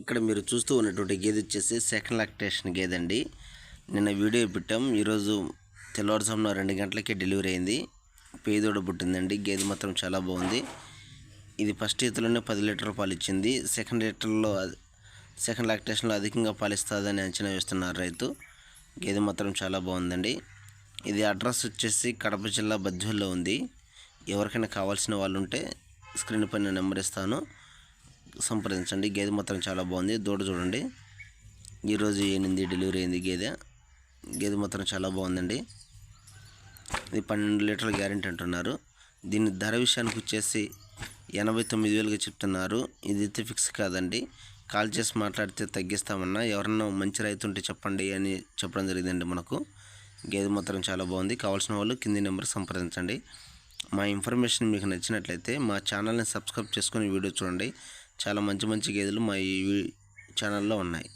ఇక్కడ మీరు చూస్తూ ఉన్నటువంటి గేదె వచ్చేసి సెకండ్ లాక్టేషన్ గేదె అండి. నిన్న వీడియో పెట్టాం. ఈరోజు తెల్లవారుజామున రెండు గంటలకే డెలివరీ అయింది. పేదోడ పుట్టిందండి. గేదె మాత్రం చాలా బాగుంది. ఇది ఫస్ట్ ఈతలోనే పది లీటర్ల పాలు ఇచ్చింది. సెకండ్ లీటర్లో సెకండ్ లాక్టేషన్లో అధికంగా పాలిస్తుందని అంచనా వేస్తున్నారు రైతు. గేదె మాత్రం చాలా బాగుందండి. ఇది అడ్రస్ వచ్చేసి కడప జిల్లా బద్వేల్లో ఉంది. ఎవరికైనా కావాల్సిన వాళ్ళు ఉంటే స్క్రీన్ పైన నెంబర్ ఇస్తాను. సంప్రదించండి. గేదె మాత్రం చాలా బాగుంది. దూడ చూడండి. ఈరోజు ఎనిమిది డెలివరీ అయింది గేదె. గేదె మాత్రం చాలా బాగుందండి. ఇది పన్నెండు లీటర్ల గ్యారెంటీ అంటున్నారు. దీని ధర విషయానికి వచ్చేసి ఎనభై తొమ్మిది వేలుగా చెప్తున్నారు. ఇది అయితే ఫిక్స్ కాదండి. కాల్ చేసి మాట్లాడితే తగ్గిస్తామన్నా ఎవరన్నా మంచి రైతు ఉంటే చెప్పండి అని చెప్పడం జరిగిందండి మనకు. గేదె మాత్రం చాలా బాగుంది. కావాల్సిన వాళ్ళు కింది నెంబర్ సంప్రదించండి. మా ఇన్ఫర్మేషన్ మీకు నచ్చినట్లయితే మా ఛానల్ని సబ్స్క్రైబ్ చేసుకొని వీడియో చూడండి. చాలా మంచి మంచి గేదెలు మా ఈ ఛానల్లో ఉన్నాయి.